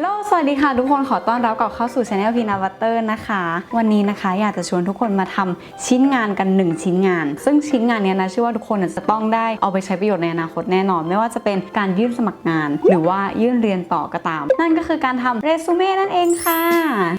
ลโหลสวัสดีค่ะทุกคนขอต้อนรับกลับเข้าสู่ช anel พีนาวัตเตอร์นะคะ วันนี้นะคะอยากจะชวนทุกคนมาทำชิ้นงานกัน 1 ชิ้นงาน ซึ่งชิ้นงานเนี้ยนะเชื่อว่าทุกคนจะต้องได้เอาไปใช้ประโยชน์ในอนาคตแน่นอน ไม่ว่าจะเป็นการยื่นสมัครงาน หรือว่ายื่นเรียนต่อก็ตาม นั่นก็คือการทำเรซูเม่นั่นเองค่ะ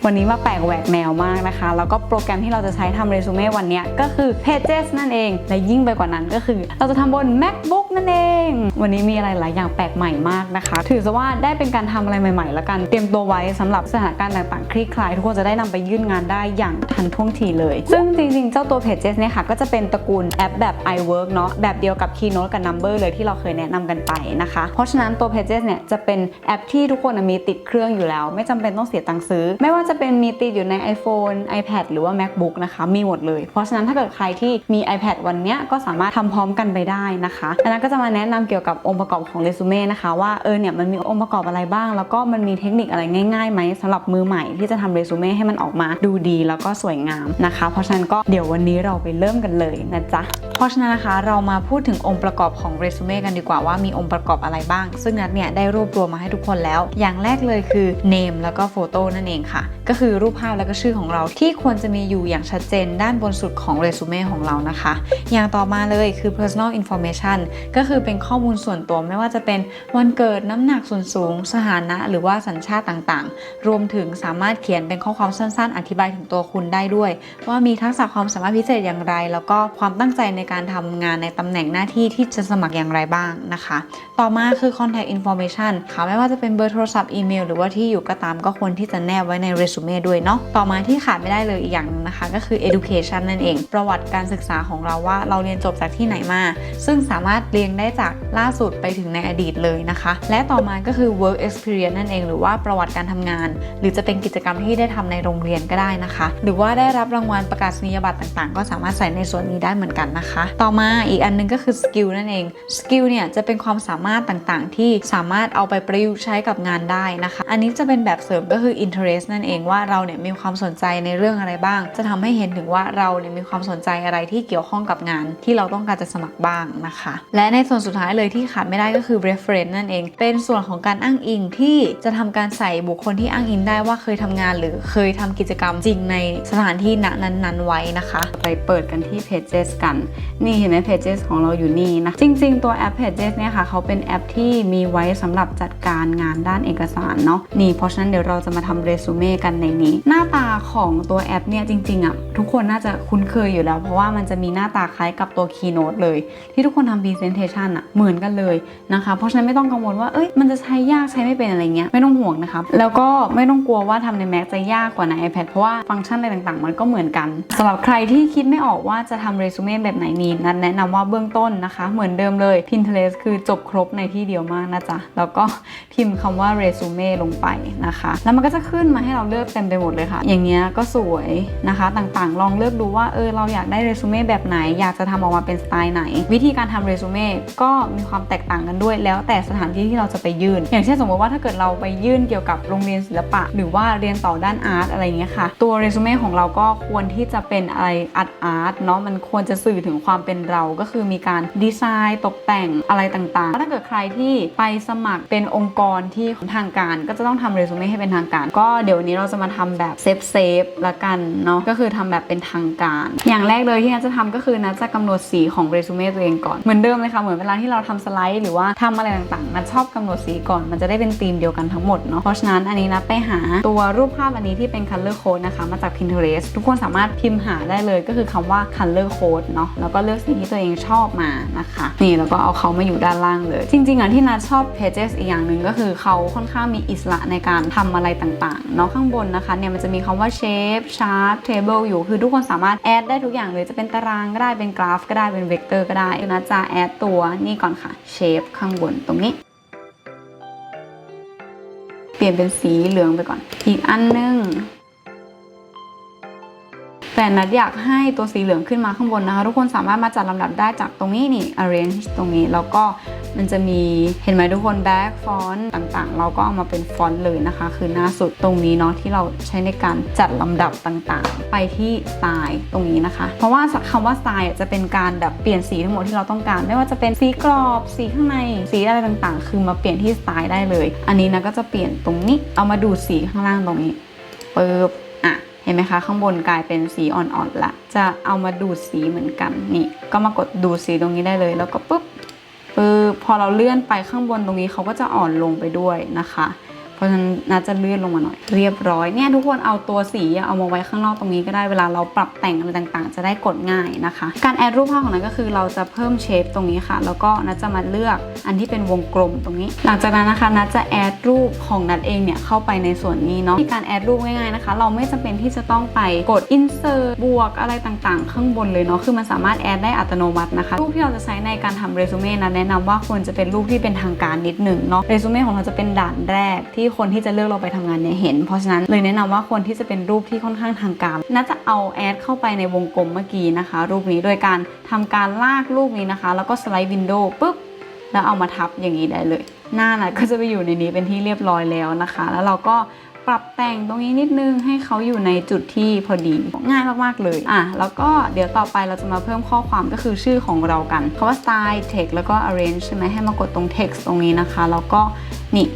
วันนี้มาแปลกแหวกแนวมากนะคะ แล้วก็โปรแกรมที่เราจะใช้ทำเรซูเม่วันนี้ก็คือ Pages นั่นเอง และยิ่งไปกว่านั้นก็คือ เราจะทำบน MacBook นั่นเอง วันนี้มีอะไรหลายอย่างแปลกใหม่มากนะคะ ถือซะว่าได้เป็นการทำอะไรใหม่ๆแล้วกันเตรียมตัวไว้สำหรับสถานการณ์ต่างๆ คลี่คลาย ทุกคนจะได้นำไปยื่นงานได้อย่างทันท่วงทีเลย ซึ่งจริงๆ เจ้าตัว Pages เนี่ยค่ะก็จะเป็นตระกูลแอปแบบ iWork เนาะแบบเดียวกับ Keynote กับ Number เลยที่เราเคยแนะนำกันไปนะคะ เพราะฉะนั้นตัว Pages เนี่ยจะเป็นแอปที่ทุกคนมีติดเครื่องอยู่แล้ว ไม่จำเป็นต้องเสียตังค์ซื้อ ไม่ว่าจะเป็นมีติดอยู่ใน iPhone iPad หรือว่า MacBook นะคะมีหมดเลย เพราะฉะนั้นถ้าเกิดใครที่มี iPad วันเนี้ยก็สามารถทำพร้อมกันไปได้นะคะดังนั้นก็จะมาแนะนำเกี่ยวกับองค์ประกอบของเรซูเม่นะคะว่าเออเนี่ยมันมีองค์ประกอบอะไรบ้าง แล้วก็มันมีเทคนิคอะไรง่ายๆไหมสำหรับมือใหม่ที่จะทำเรซูเม่ให้มันออกมาดูดีแล้วก็สวยงามนะคะ เพราะฉะนั้นก็เดี๋ยววันนี้เราไปเริ่มกันเลยนะจ๊ะ ราะฉะนั้นนะคะเรามาพูดถึงองค์ประกอบของเรซูเม่กันดีกว่าว่ามีองค์ประกอบอะไรบ้าง ซึ่งนัดเนี่ยได้รวบรวมมาให้ทุกคนแล้ว อย่างแรกเลยคือ name แล้วก็โฟโต้นั่นเองค่ะ ก็คือรูปภาพแล้วก็ชื่อของเราที่ควรจะมีอยู่อย่างชัดเจนด้านบนสุดของเรซูเม่ของเรานะคะ อย่างต่อมาเลยคือ personal information ก็คือเป็นข้อมูลส่วนตัวไม่ว่าจะเป็นวันเกิดน้ำหนักส่วนสูง สถานะ หรือว่าสัญชาติต่างๆ รวมถึงสามารถเขียนเป็นข้อความสั้น ๆ อธิบายถึงตัวคุณได้ด้วย ว่ามีทักษะความสามารถพิเศษอย่างไร แล้วก็ความตั้งใจในการทำงานในตำแหน่งหน้าที่ที่จะสมัครอย่างไรบ้างนะคะ ต่อมาคือ contact information ค่ะไม่ว่าจะเป็นเบอร์โทรศัพท์อีเมลหรือว่าที่อยู่ก็ตามก็ควรที่จะแนบไว้ในเรซูเม่ด้วยเนาะต่อมาที่ขาดไม่ได้เลยอีกอย่างหนึงนะคะ ก็คือ education นั่นเอง ประวัติการศึกษาของเราว่าเราเรียนจบจากที่ไหนมา ซึ่งสามารถเรียงได้จากล่าสุดไปถึงในอดีตเลยนะคะ และต่อมาก็คือ work experience นั่นเอง หรือว่าประวัติการทำงาน หรือจะเป็นกิจกรรมที่ได้ทำในโรงเรียนก็ได้นะคะ หรือว่าได้รับรางวัลประกาศนียบัตรต่างๆ ก็สามารถใส่ในส่วนนี้ได้เหมือนกันนะคะต่อมาอีกอันหนึงก็คือ skill นั่นเอง skill เนี่ยจะเป็นความสามารถต่างๆ ที่สามารถเอาไปประยุกต์ใช้กับงานได้นะคะ อันนี้จะเป็นแบบเสริมก็คือ interest นั่นเองว่าเราเนี่ยมีความสนใจในเรื่องอะไรบ้าง จะทำให้เห็นถึงว่าเราเนี่ยมีความสนใจอะไรที่เกี่ยวข้องกับงาน ที่เราต้องการจะสมัครบ้างนะคะ และในส่วนสุดท้ายเลยที่ขาดไม่ได้ก็คือ reference นั่นเอง เป็นส่วนของการอ้างอิงที่จะทำการใส่บุคคลที่อ้างอิงได้ว่าเคยทำงานหรือเคยทำกิจกรรมจริงในสถานที่ณนั้นๆไว้นะคะ ไปเปิดกันที่ Pages กันนี่เห็นไหม Pages ของเราอยู่นี่นะ จริง ๆ ตัวแอป Pages เนี่ยค่ะ เขาเป็นแอปที่มีไว้สำหรับจัดการงานด้านเอกสารเนาะนี่เพราะฉะนั้นเดี๋ยวเราจะมาทำเรซูเม่กันในนี้ หน้าตาของตัวแอปเนี่ยจริงๆอะทุกคนน่าจะคุ้นเคยอยู่แล้ว เพราะว่ามันจะมีหน้าตาคล้ายกับตัว Keynote เลย ที่ทุกคนทำ Presentation อะเหมือนกันเลยนะคะเพราะฉะนั้นไม่ต้องกังวลว่าเอ้ยมันจะใช้ยากใช้ไม่เป็นอะไรเงี้ยไม่ต้องห่วงนะครับแล้วก็ไม่ต้องกลัวว่าทำใน Mac จะยากกว่าใน iPad เพราะว่าฟังก์ชันอะไรต่างๆ มันก็เหมือนกันสำหรับใครที่คิดไม่ออกว่าจะทำเรซูเม่แบบไหนนีนันแนะนำว่าเบื้องต้นนะคะ เหมือนเดิมเลย Pinterest คือจบครบในที่เดียวมากนะจ๊ะ แล้วก็พิมพ์คำว่าเรซูเม่ลงไปนะคะ แล้วมันก็จะขึ้นมาให้เราเลือกเต็มไปหมดเลยค่ะ อย่างเงี้ยก็สวยนะคะ ต่างๆ ลองเลือกดูว่าเออเราอยากได้เรซูเม่แบบไหน อยากจะทำออกมาเป็นสไตล์ไหน วิธีการทำเรซูเม่ก็มีความแตกต่างกันด้วย แล้วแต่สถานที่ที่เราจะไปยื่น อย่างเช่นสมมติว่าถ้าเกิดเราไปยื่นเกี่ยวกับโรงเรียนศิลปะ หรือว่าเรียนต่อด้านอาร์ตอะไรเงี้ยค่ะ ตัวเรซูเม่ของเราก็ควรที่จะเป็นอะไรอาร์ตอาร์ตเนาะมันควรจะสื่อถึงความเป็นเราก็คือมีการดีไซน์ตกแต่งอะไรต่างๆ ถ้าเกิดใครที่ไปสมัครเป็นองค์กรที่ทางการ ก็จะต้องทำเรซูเม่ให้เป็นทางการ ก็เดี๋ยววันนี้เราจะมาทำแบบเซฟเซฟละกันเนาะก็คือทำแบบเป็นทางการ อย่างแรกเลยที่นัทจะทำก็คือนัทจะกำหนดสีของเรซูเม่ตัวเองก่อนเหมือนเดิมเลยค่ะเหมือนเวลาที่เราทำสไลด์หรือว่าทำอะไรต่างๆนัทชอบกำหนดสีก่อนมันจะได้เป็นธีมเดียวกันทั้งหมดเนาะเพราะฉะนั้นอันนี้นัทไปหาตัวรูปภาพอันนี้ที่เป็น color code นะคะมาจาก Pinterest ทุกคนสามารถพิมพ์หาได้เลยก็คือคำว่า color code เนาะแล้วก็เลือกสีที่ตัวเองชอบมานะคะ นี่แล้วก็เอาเขามาอยู่ด้านล่างเลย จริง ๆอะที่นัทชอบ Pages อีกอย่างหนึ่งก็คือเขาค่อนข้างมีอิสระในการทำอะไรต่างๆเนาะข้างบนนะคะเนี่ยมันจะมีคำว่า shape chart table อยู่คือทุกคนสามารถแอดได้ทุกอย่างเลยจะเป็นตารางก็ได้เป็นกราฟก็ได้เป็นเวกเตอร์ก็ได้นัทจะแอดตัวนี่ก่อนค่ะ shape ข้างบนตรงนี้เปลี่ยนเป็นสีเหลืองไปก่อน อีกอันนึง แต่นัดอยากให้ตัวสีเหลืองขึ้นมาข้างบนนะคะ ทุกคนสามารถมาจัดลำดับได้จากตรงนี้นี่ arrange ตรงนี้แล้วก็มันจะมีเห็นไหมทุกคน back font ต่างๆ เราก็เอามาเป็นฟอนต์เลยนะคะ คือหน้าสุดตรงนี้เนาะที่เราใช้ในการจัดลำดับต่างๆ ไปที่สไตล์ตรงนี้นะคะ เพราะว่าคำว่าสไตล์จะเป็นการแบบเปลี่ยนสีทั้งหมดที่เราต้องการ ไม่ว่าจะเป็นสีกรอบสีข้างในสีอะไรต่างๆ คือมาเปลี่ยนที่สไตล์ได้เลย อันนี้นะก็จะเปลี่ยนตรงนี้เอามาดูดสีข้างล่างตรงนี้ปึ๊บ เห็นไหมคะ ข้างบนกลายเป็นสีอ่อนๆละจะเอามาดูดสีเหมือนกันนี่ ก็มากดดูดสีตรงนี้ได้เลย แล้วก็ปุ๊บปึ๊บพอเราเลื่อนไปข้างบนตรงนี้เขาก็จะอ่อนลงไปด้วยนะคะ ราะฉะนั้นน่าจะเลื่อนลงมาหน่อย เรียบร้อยเนี่ยทุกคนเอาตัวสีเอามาไว้ข้างนอกตรงนี้ก็ได้เวลาเราปรับแต่งอะไรต่างๆ จะได้กดง่ายนะคะ การแอดรูปภาพของนั้นก็คือเราจะเพิ่มเชฟตรงนี้ค่ะ แล้วก็นัดจะมาเลือกอันที่เป็นวงกลมตรงนี้ หลังจากนั้นนะคะนัดจะแอดรูปของนัดเองเนี่ยเข้าไปในส่วนนี้เนาะที่การแอดรูปง่ายๆนะคะ เราไม่จำเป็นที่จะต้องไปกด insert บวกอะไรต่างๆ ข้างบนเลยเนาะคือมันสามารถแอดได้อัตโนมัตินะคะ รูปที่เราจะใช้ในการทำเรซูเม่นะแนะนำว่าควรจะเป็นรูปที่เป็นทางการนิดหนึ่งเนาะเรซูเม่ของเราจะเป็นด่านแรกที่คนที่จะเลือกเราไปทำงานเนี่ยเห็น เพราะฉะนั้นเลยแนะนำว่าควรที่จะเป็นรูปที่ค่อนข้างทางการน่าจะเอาแอดเข้าไปในวงกลมเมื่อกี้นะคะ รูปนี้โดยการทำการลากรูปนี้นะคะ แล้วก็สไลด์วินโดว์ปุ๊บแล้วเอามาทับอย่างนี้ได้เลย หน้านะก็จะไปอยู่ในนี้เป็นที่เรียบร้อยแล้วนะคะ แล้วเราก็ปรับแต่งตรงนี้นิดนึงให้เขาอยู่ในจุดที่พอดีง่ายมาก ๆ เลยอะแล้วก็เดี๋ยวต่อไปเราจะมาเพิ่มข้อความก็คือชื่อของเรากันคาว่า style text แล้วก็ arrange ใช่ไหมให้มากดตรง text ตรงนี้นะคะ แล้วก็นี่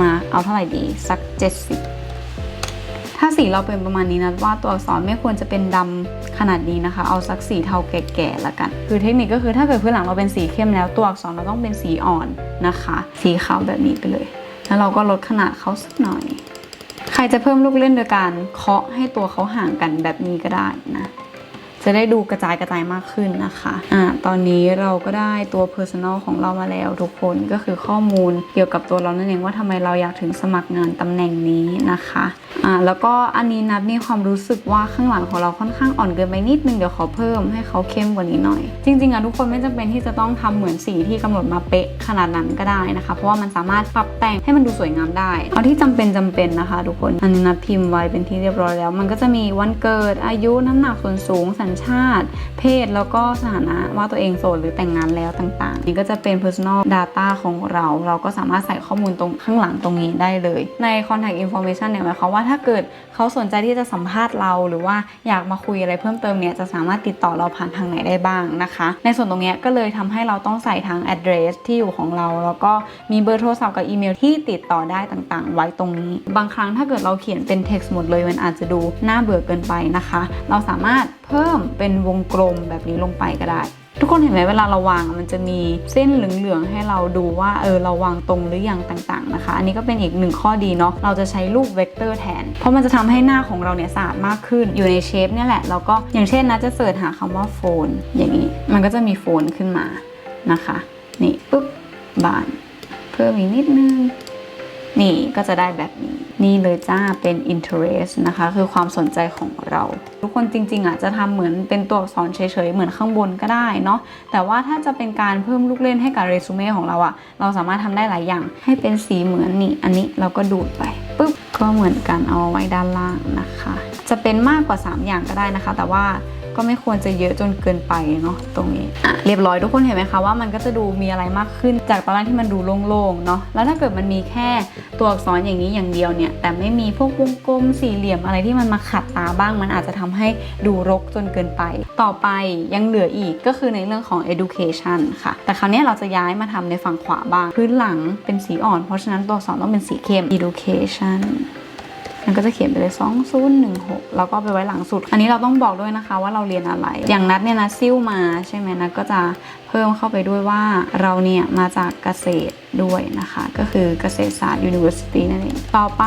มาเอาเท่าไหร่ดีสัก 70 ถ้าสีเราเป็นประมาณนี้นะว่าตัวอักษรไม่ควรจะเป็นดำขนาดนี้นะคะ เอาสักสีเทาแก่ๆละกัน คือเทคนิคก็คือถ้าเกิดพื้นหลังเราเป็นสีเข้มแล้วตัวอักษรเราต้องเป็นสีอ่อนนะคะ สีขาวแบบนี้ไปเลย แล้วเราก็ลดขนาดเขาสักหน่อย ใครจะเพิ่มลูกเล่นโดยการเคาะให้ตัวเขาห่างกันแบบนี้ก็ได้นะ จะได้ดูกระจายกระจายมากขึ้นนะคะอ่าตอนนี้เราก็ได้ตัว Personal ของเรามาแล้วทุกคนก็คือข้อมูลเกี่ยวกับตัวเรานั่นเองว่าทำไมเราอยากถึงสมัครงานตำแหน่งนี้นะคะ อ่าแล้วก็อันนี้นัดมีความรู้สึกว่าข้างหลังของเราค่อนข้างอ่อนเกินไปนิดนึงเดี๋ยวขอเพิ่มให้เขาเข้มกว่านี้หน่อย จริงๆอะทุกคนไม่จำเป็นที่จะต้องทำเหมือนสีที่กำหนดมาเป๊ะขนาดนั้นก็ได้นะคะ เพราะว่ามันสามารถปรับแต่งให้มันดูสวยงามได้ เอาที่จำเป็นจำเป็นนะคะ ทุกคนอันนี้นัดพิมพ์ไว้เป็นที่เรียบร้อยแล้ว มันก็จะมีวันเกิดอายุน้ำหนักส่วนสูง สัญชาติ เพศแล้วก็สถานะว่าตัวเองโสดหรือแต่งงานแล้วต่างๆ นี่ก็จะเป็น personal data ของเรา เราก็สามารถใส่ข้อมูลตรงข้างหลังตรงนี้ได้เลย ใน contact information เนี่ยหมายความว่าถ้าเกิดเขาสนใจที่จะสัมภาษณ์เรา หรือว่าอยากมาคุยอะไรเพิ่มเติมเนี่ยจะสามารถติดต่อเราผ่านทางไหนได้บ้างนะคะ ในส่วนตรงเนี้ยก็เลยทำให้เราต้องใส่ทาง address ที่อยู่ของเรา แล้วก็มีเบอร์โทรศัพท์กับอีเมลที่ติดต่อได้ต่างๆ ไว้ตรงนี้ บางครั้งถ้าเกิดเราเขียนเป็น text หมดเลยมันอาจจะดูน่าเบื่อเกินไปนะคะ เราสามารถเพิ่มเป็นวงกลมแบบนี้ลงไปก็ได้ ทุกคนเห็นไหมเวลาเราวางมันจะมีเส้นเหลืองๆให้เราดูว่าเออเราวางตรงหรือยังต่างๆนะคะ อันนี้ก็เป็นอีกหนึ่งข้อดีเนาะเราจะใช้รูปเวกเตอร์แทน เพราะมันจะทำให้หน้าของเราเนี่ยสะอาดมากขึ้นอยู่ในเชฟเนี่ยแหละแล้วก็อย่างเช่นนะจะเสิร์ชหาคำว่าโฟน อย่างนี้ มันก็จะมีโฟนขึ้นมานะคะ นี่ปุ๊บบาน เพิ่มอีกนิดนึง นี่ก็จะได้แบบนี้ นี่เลยจ้าเป็น interest นะคะ คือความสนใจของเรา ทุกคนจริง ๆอะจะทำเหมือนเป็นตัวอักษรเฉยๆ เหมือนข้างบนก็ได้เนาะแต่ว่าถ้าจะเป็นการเพิ่มลูกเล่นให้กับเรซูเม่ของเราอะเราสามารถทำได้หลายอย่าง ให้เป็นสีเหมือนนี่อันนี้เราก็ดูดไปปุ๊บก็เหมือนกันเอาไว้ด้านล่างนะคะ จะเป็นมากกว่า 3 อย่างก็ได้นะคะ แต่ว่า ก็ไม่ควรจะเยอะจนเกินไปเนาะตรงนี้อะเรียบร้อยทุกคนเห็นไหมคะว่ามันก็จะดูมีอะไรมากขึ้นจากตอนแรกที่มันดูโล่งๆเนาะแล้วถ้าเกิดมันมีแค่ตัวอักษรอย่างนี้อย่างเดียวเนี่ยแต่ไม่มีพวกวงกลมสี่เหลี่ยมอะไรที่มันมาขัดตาบ้าง มันอาจจะทำให้ดูรกจนเกินไป ต่อไปยังเหลืออีกก็คือในเรื่องของ education ค่ะ แต่คราวนี้เราจะย้ายมาทำในฝั่งขวาบ้าง พื้นหลังเป็นสีอ่อน เพราะฉะนั้นตัวอักษรต้องเป็นสีเข้ม education มันก็จะเขียนไปเลย 2016 แล้วก็ไปไว้หลังสุด อันนี้เราต้องบอกด้วยนะคะว่าเราเรียนอะไร อย่างนัดเนี่ยนะซิ่วมาใช่ไหมนัดก็จะ พิ่มเข้าไปด้วยว่าเราเนี่ยมาจากเกษตรด้วยนะคะ ก็คือเกษตรศาสตร์ University นั่นเอง ต่อไป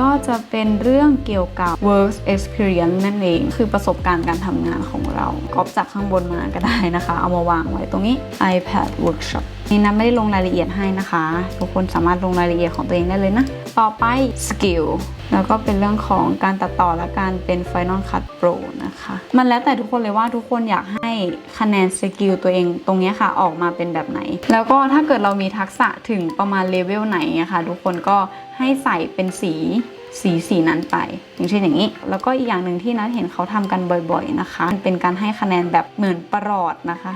ก็จะเป็นเรื่องเกี่ยวกับ work experience นั่นเอง คือประสบการณ์การทำงานของเราก๊อปจากข้างบนมาก็ได้นะคะ เอามาวางไว้ตรงนี้ iPad workshop นี่นะไม่ได้ลงรายละเอียดให้นะคะ ทุกคนสามารถลงรายละเอียดของตัวเองได้เลยนะ ต่อไป skill แล้วก็เป็นเรื่องของการตัดต่อและการเป็น Final Cut Pro นะคะ มันแล้วแต่ทุกคนเลยว่าทุกคนอยากให้คะแนนสกิลตัวเองตรงเนี้ค่ะออกมาเป็นแบบไหน แล้วก็ถ้าเกิดเรามีทักษะถึงประมาณเลเวลไหนอะค่ะทุกคนก็ให้ใส่เป็นสีสีสีนั้นไป อย่างเช่นอย่างนี้ แล้วก็อีกอย่างหนึ่งที่นัดเห็นเขาทำกันบ่อย ๆนะคะ เป็นการให้คะแนนแบบเหมือนประหลอดนะคะ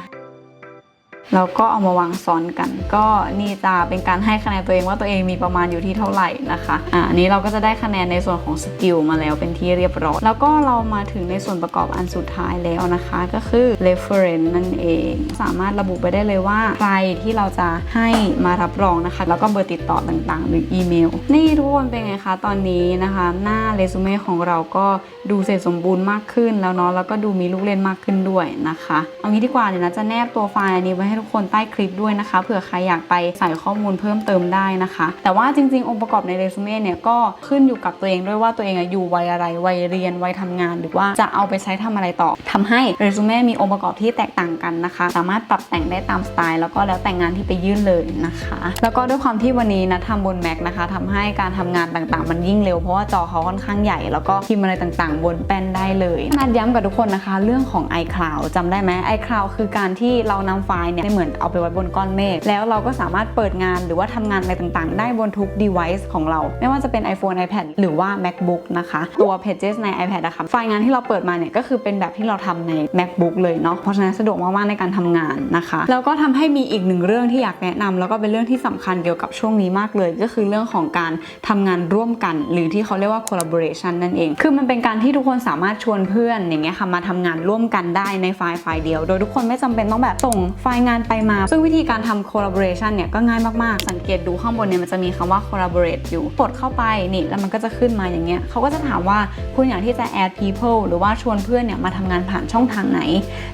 แล้วก็เอามาวางซ้อนกัน ก็นี่จะเป็นการให้คะแนนตัวเองว่าตัวเองมีประมาณอยู่ที่เท่าไหร่นะคะอ่านนี้เราก็จะได้คะแนนในส่วนของสกิลมาแล้วเป็นที่เรียบร้อย แล้วก็เรามาถึงในส่วนประกอบอันสุดท้ายแล้วนะคะ ก็คือ reference นั่นเอง สามารถระบุไปได้เลยว่าใครที่เราจะให้มารับรองนะคะ แล้วก็เบอร์ติดต่อต่างๆ หรืออีเมล นี่ทุกคนเป็นไงคะตอนนี้นะคะ หน้าเรซูเม่ของเราก็ดูเสร็จสมบูรณ์มากขึ้นแล้วเนาะแล้วก็ดูมีลูกเล่นมากขึ้นด้วยนะคะเอางี้ดีกว่าเดี๋ยวนะจะแนบตัวไฟล์อันนี้ไว้ให้ทุกคนใต้คลิปด้วยนะคะเผื่อใครอยากไปใส่ข้อมูลเพิ่มเติมได้นะคะ แต่ว่าจริง ๆ องค์ประกอบในเรซูเม่เนี่ยก็ขึ้นอยู่กับตัวเองด้วยว่าตัวเองอยู่วัยอะไรวัยเรียนวัยทำงาน หรือว่าจะเอาไปใช้ทำอะไรต่อทำให้เรซูเม่มีองค์ประกอบที่แตกต่างกันนะคะ สามารถปรับแต่งได้ตามสไตล์แล้วก็แล้วแต่งงานที่ไปยื่นเลยนะคะ แล้วก็ด้วยความที่วันนี้นะทำบน Mac นะคะทำให้การทำงานต่างๆ มันยิ่งเร็วเพราะว่าจอเขาค่อนข้างใหญ่ แล้วก็พิมพ์อะไรต่างๆ บนแป้นได้เลยนัดย้ำกับทุกคนนะคะ เรื่องของ iCloud จำได้ไหม iCloud คือการที่เรานำไฟล์เนี่ยเหมือนเอาไปไว้บนก้อนเมฆแล้วเราก็สามารถเปิดงานหรือว่าทำงานอะไรต่างๆ ได้บนทุก device ของเรา ไม่ว่าจะเป็น iPhone iPad หรือว่า MacBook นะคะ ตัว Pages ใน iPad นะคะไฟล์งานที่เราเปิดมาเนี่ยก็คือเป็นแบบที่เราทำใน MacBook เลยเนาะเพราะฉะนั้นสะดวกมากๆในการทำงานนะคะแล้วก็ทำให้มีอีกหนึ่งเรื่องที่อยากแนะนำแล้วก็เป็นเรื่องที่สำคัญเกี่ยวกับช่วงนี้มากเลย ก็คือเรื่องของการทำงานร่วมกัน หรือที่เขาเรียกว่า collaboration นั่นเอง คือมันเป็นการที่ทุกคนสามารถชวนเพื่อนอย่างเงี้ยค่ะมาทำงานร่วมกันได้ในไฟล์ไฟล์เดียว โดยทุกคนไม่จำเป็นต้องแบบส่งไฟล์งานไปมา ซึ่งวิธีการทำ collaboration เนี่ยก็ง่ายมาก ๆ สังเกตดูข้างบนเนี่ยมันจะมีคำว่า collaborate อยู่กดเข้าไปนี่แล้วมันก็จะขึ้นมาอย่างเงี้ยเขาก็จะถามว่าคุณอยากที่จะ add people หรือว่าชวนเพื่อนเนี่ยมาทำงานผ่านช่องทางไหน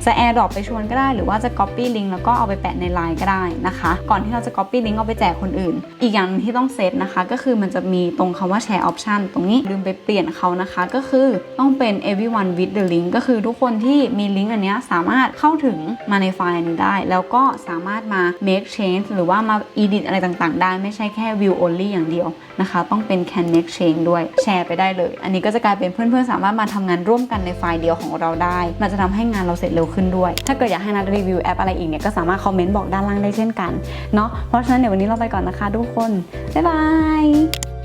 จะ AirDrop ไปชวนก็ได้ หรือว่าจะ Copy Link แล้วก็เอาไปแปะใน Line ก็ได้นะคะ ก่อนที่เราจะ Copy Link เอาไปแจกคนอื่น อีกอย่างที่ต้องเซตนะคะ ก็คือมันจะมีตรงคำว่า Share Option ตรงนี้ลืมไปเปลี่ยนเขานะคะ ก็คือต้องเป็น everyone with the link ก็คือทุกคนที่มีลิงก์อันนี้สามารถเข้าถึงมาในไฟล์นี้ได้แล้วก็สามารถมา make change หรือว่ามา edit อะไรต่างๆ ได้ไม่ใช่แค่ view only อย่างเดียวนะคะ ต้องเป็น can make change ด้วยแชร์ไปได้เลย อันนี้ก็จะกลายเป็นเพื่อนๆ สามารถมาทำงานร่วมกันในไฟล์เดียวของเราได้ มันจะทำให้งานเราเสร็จเร็วขึ้นด้วย ถ้าเกิดอยากให้นัดรีวิวแอปอะไรอีกเนี่ยก็สามารถคอมเมนต์บอกด้านล่างได้เช่นกันเนาะเพราะฉะนั้นเดี๋ยววันนี้เราไปก่อนนะคะทุกคนบ๊ายบาย